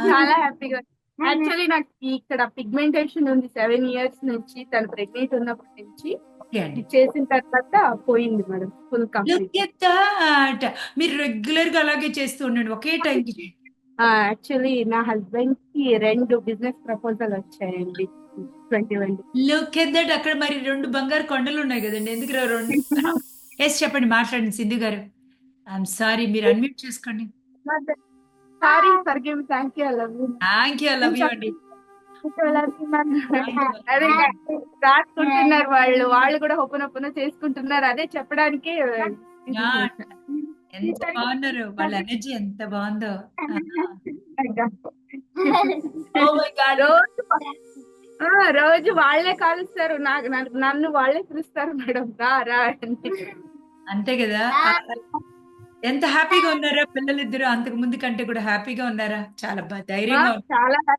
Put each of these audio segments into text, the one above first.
చాలా హ్యాపీగా యాక్చువల్లీ నాకు ఇక్కడ పిగ్మెంటేషన్ ఉంది సెవెన్ ఇయర్స్ నుంచి తను ప్రెగ్నెంట్ ఉన్నప్పటి నుంచి. చేసిన తర్వాత పోయింది మేడం ఫుల్ కంప్లీట్. మీరు రెగ్యులర్గా అలాగే చేస్తూ ఉండండి ఒకే టైంకి యాక్చువల్లీ నా హస్బెండ్కి రెండు బిజినెస్ ప్రపోజల్ వచ్చాయండి ట్వంటీ లుక్ ఎట్ అక్కడ మరి రెండు బంగారు కొండలు ఉన్నాయి కదండి ఎందుకు రెండు? ఎస్ చెప్పండి మాట్లాడండి సింధు గారు. ఐఎమ్ సారీ మీరు అన్మ్యూట్ చేసుకోండి. Sorry for give thank you love you thank you love you అండి అదే రాసుకుంటున్నారు వాళ్ళు. వాళ్ళు కూడా ఓపెన్ ఓపెన్ చేసుకుంటున్నారు. అదే చెప్పడానికి. ఎంత బాగున్నారు. వాళ్ళ ఎనర్జీ ఎంత బాగుందో. Oh. రోజు ఆ, రోజు వాళ్ళే కాలుస్తారు. నాకు నన్ను- వాళ్ళే పిలుస్తారు మేడం. రా రా అంతే కదా. ఎంత హ్యాపీగా ఉన్నారా పిల్లలిద్దరు? అంతకు ముందు కంటే కూడా హ్యాపీగా ఉన్నారా? చాలా బా- ధైర్యంగా. చాలా.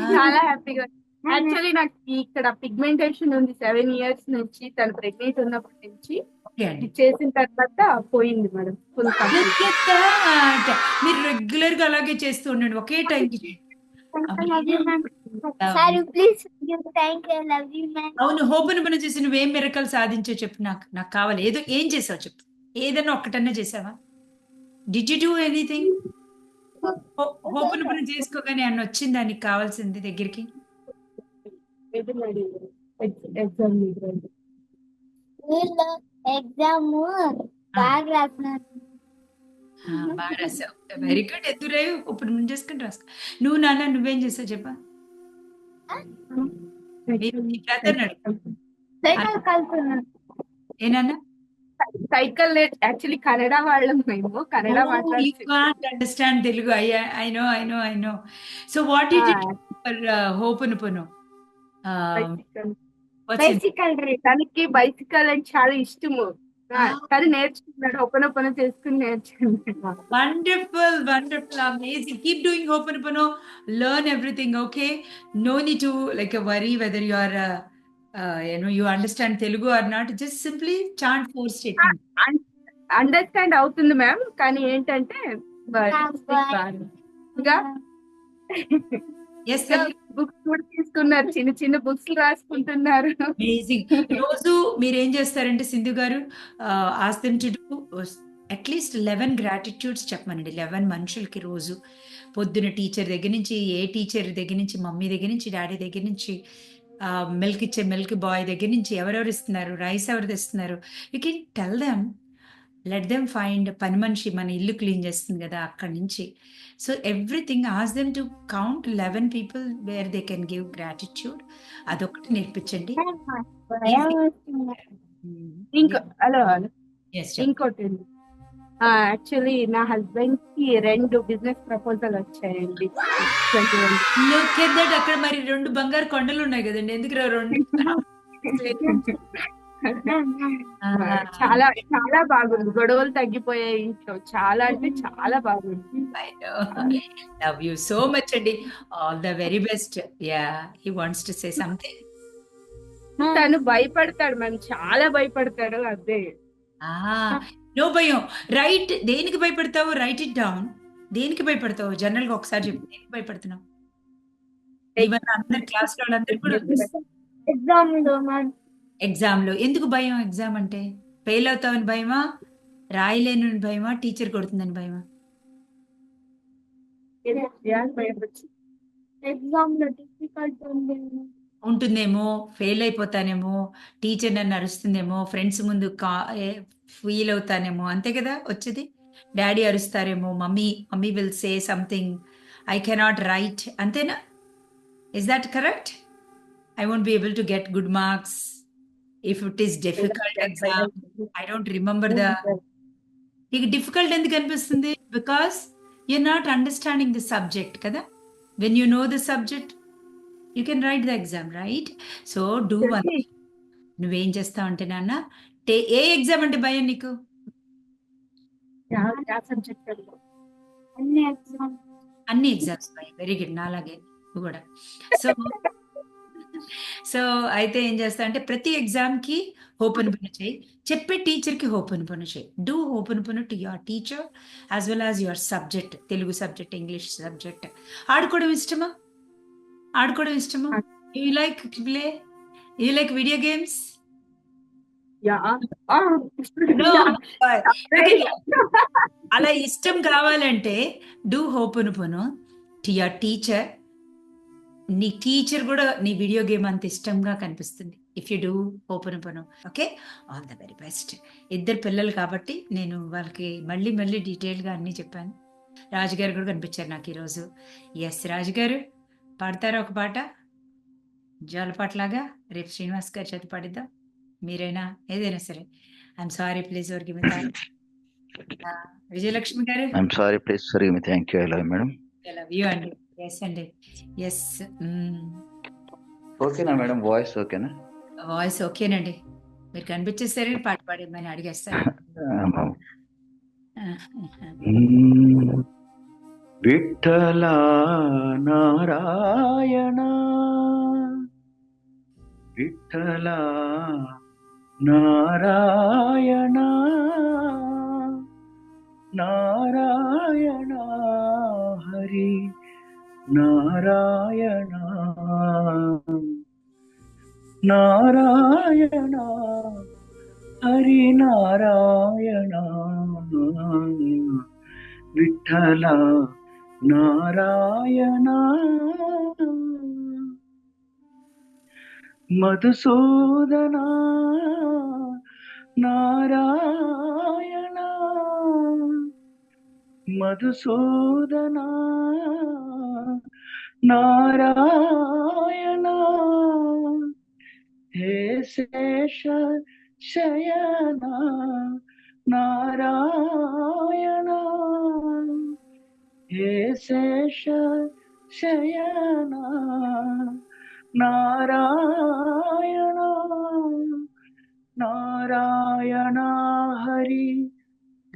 చాలా హ్యాపీగా యాక్చువల్లీ నాకు ఇక్కడ పిగ్మెంటేషన్ ఉంది సెవెన్ ఇయర్స్ నుంచి. తను ప్రెగ్నెంట్ ఉన్నప్పటి నుంచి. ఓకే అండి. ఇది చేసిన తర్వాత పోయింది మేడం. మీరు రెగ్యులర్గా అలాగే చేస్తూ ఉండండి. ఒకే టైంకి Sir, you. please give thank you, love you, man. అవును హోపన్ పని చేసి నువ్వేం మిరకలు సాధించో చెప్పు నాకు. నాకు కావాలి. ఏదో ఏం చేసావు చెప్పు. ఏదన్నా ఒక్కటన్నా చేసావా? డిడ్ యు డూ ఎనీథింగ్ హోపన్ పని చేసుకోగానే అన్న వచ్చిందా నీకు కావాల్సింది దగ్గరికి? ఎగ్జామ్ బాగా బాగా రాసావు. వెరీ గుడ్ ఎదురయ్యి. ఇప్పుడు ముందు చేసుకుని రాసుకో. నువ్వు నాన్న నువ్వేం చేసావు చెప్పా. ఏనన్నా సైకిల్ యాక్చువల్లీ కన్నడ వాళ్ళం మేము. Kannada understand Telugu. I I know I know I know so what it for హోపన్ పను బైసికల్ తనకి బైసికల్ అంటే చాలా ఇష్టము. కానీ నేర్చుకున్నాడు. ఓపెన్ ఓపెన్ చేసుకుని నేర్చుకున్నాడు. Amazing. Keep doing Ho'oponopono. Learn everything, okay? No need to like uh, worry whether you are, uh, uh, you know, you understand Telugu or not. Just simply chant four statements. Understand అవుతుంది ma'am కానీ ఏంటంటే ఇంకా. Books కూడా తీసుకున్నారు చిన్న చిన్న books రాసుకుంటున్నారు. రోజు మీరు ఏం చేస్తారంటే Sindhu garu ask them to do at least eleven gratitudes చెప్పమనండి. లెవెన్ మనుషులకి రోజు. పొద్దున టీచర్ దగ్గర నుంచి ఏ టీచర్ దగ్గర నుంచి మమ్మీ దగ్గర నుంచి డాడీ దగ్గర నుంచి మిల్క్ ఇచ్చే మిల్క్ బాయ్ దగ్గర నుంచి ఎవరెవరు ఇస్తున్నారు? రైస్ ఎవరు తెస్తున్నారు? You can tell them let them find పని మనిషి మన ఇల్లు క్లీన్ చేస్తుంది కదా అక్కడి నుంచి. So everything ask them to count eleven people where they can give gratitude అదొకటి నేర్పించండి. ఇంకో హలో ఇంకోటి యాక్చువల్లీ నా హస్బెండ్కి రెండు బిజినెస్ ప్రపోజల్ వచ్చాయండి. అక్కడ మరి రెండు బంగారు కొండలు ఉన్నాయి కదండి. ఎందుకు రెండు? చాలా చాలా బాగుంది. గొడవలు తగ్గిపోయాయి ఇంట్లో. చాలా అంటే చాలా బాగుంది. Love you so much అండి. All the very best yeah he wants to say something తను భయపడతాడు మ్యామ్ చాలా భయపడతాడు అదే. నో భయం. రైట్ దేనికి భయపడతావు రైట్ ఇట్ డౌన్ దేనికి భయపడతావు? జనరల్గా ఒకసారి చెప్పు. దేనికి భయపడుతున్నావు? ఈవెన్ అందరి క్లాస్లో కూడా ఎగ్జామ్లో. ఎగ్జామ్లో. ఎందుకు భయం ఎగ్జామ్ అంటే? ఫెయిల్ అవుతావని భయమా? రాయలేనని భయమా? టీచర్ కొడుతుందని భయమా. ఎగ్జామ్లో డిఫికల్ట్ ఉంటుందేమో? ఫెయిల్ అయిపోతానేమో? టీచర్ నన్ను అరుస్తుందేమో? ఫ్రెండ్స్ ముందు కా ఫీల్ అవుతానేమో. అంతే కదా వచ్చేది? Daddy అరుస్తారేమో mummy mummy will say something I cannot write అంతేనా? Is that correct I won't be able to get good marks if it is difficult exam I don't remember the నీకు difficult ఎందుకు అనిపిస్తుంది? Because you're not understanding the subject కదా? When you know the subject you can write the exam right so do one నువ్వేం చేస్తావు అంటే నాన్న ఏ exam అంటే భయం నీకు? అన్ని ఎగ్జామ్ అన్ని ఎగ్జామ్స్ భయం. వెరీ గుడ్ నాలాగే నువ్వు కూడా. సో సో అయితే ఏం చేస్తా అంటే ప్రతి ఎగ్జామ్కి ఓపెన్ పని చేయి. చెప్పే టీచర్కి ఓపెన్ పని చేయి. డూ ఓపెన్ పని to your teacher as well as your subject Telugu subject English subject ఆడుకోవడం ఇష్టమా? ఆడుకోవడం ఇష్టమా? You like play you like video games Oh, అలా ఇష్టం కావాలంటే డూ ఓపెన్ పను. టు టీచర్ నీ టీచర్ కూడా నీ వీడియో గేమ్ అంత ఇష్టంగా కనిపిస్తుంది. ఇఫ్ యూ డూ ఓపెన్ పను. Okay all the very best ఇద్దరు పిల్లలు కాబట్టి నేను వాళ్ళకి మళ్ళీ మళ్ళీ డీటెయిల్గా అన్నీ చెప్పాను. రాజుగారు కూడా కనిపించారు నాకు ఈరోజు. ఎస్ రాజుగారు పాడతారా ఒక పాట? జోలపాటలాగా రేపు శ్రీనివాస్ గారి చేతి పాడిద్దాం. మీరైనా ఏదైనా సరే. I'm sorry please give Vijayalakshmi garu? I'm sorry please sorry me thank you I love madam love you అండి ఎస్ అండి ఎస్ ఓకేనా మేడం వాయిస్ ఓకేనా వాయిస్ ఓకేనండి మీరు కనిపించేసరికి పాట పాడేమని అడిగేస్తాను. విఠల నారాయణ. విఠల నారాయణ నారాయణ హరి నారాయణ నారాయణ హరి నారాయణ విఠల నారాయణ మధుసూదనా నారాయణ మధుసూదన నారాయణ హే శేష శయన నారాయణ హే Shesha Shayana Narayana Narayana Hari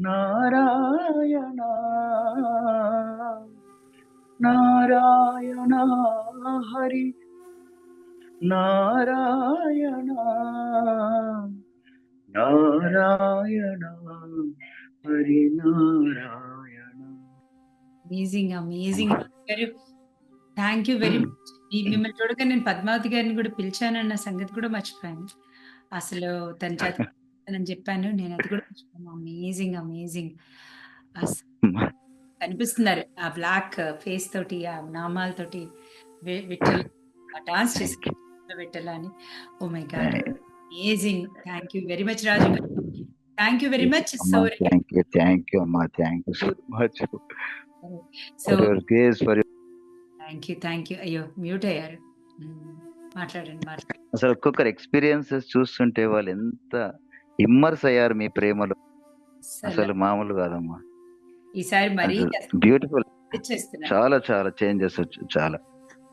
Narayana. Narayana Hari Narayana. Narayana Hari Narayana. Amazing amazing thank you very much మిమ్మల్ని చూడగా నేను పద్మావతి గారిని కూడా పిలిచానన్న సంగతి కూడా మర్చిపోయాను. అసలు తన చేత అని చెప్పాను. నేను అది కూడా అమేజింగ్ అమేజింగ్ కనిపిస్తున్నారు ఆ బ్లాక్ ఫేస్ తోటి ఆ నామాలతోటి వి- విఠల్ ఆ డాన్స్ చేసి విఠల్ అని. ఓ my god amazing thank you very much Raju thank you very much so thank you thank you అమ్మా thank you so much so thank you thank you అయ్యో mute అయ్యారు. మ్మ్. మాట్లాడండి అసలు ఒక్కొక్కరు ఎక్స్పీరియన్సెస్ చూస్తుంటే వాళ్ళు ఎంత ఇమ్మర్స్ అయ్యారు మీ ప్రేమలో. అసలు మామూలు కాదమ్మా. ఈసారి మరీ బ్యూటిఫుల్ చాలా చాలా చేంజెస్ వచ్చు చాలా.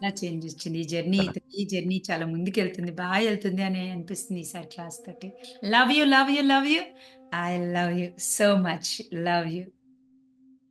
చాలా చేంజ్ వచ్చింది. ఈ జర్నీ ఈ జర్నీ చాలా ముందుకు వెళ్తుంది బాగా వెళ్తుంది అని అనిపిస్తుంది ఈసారి క్లాస్ తోటి. Love you love you love you I love you so much love you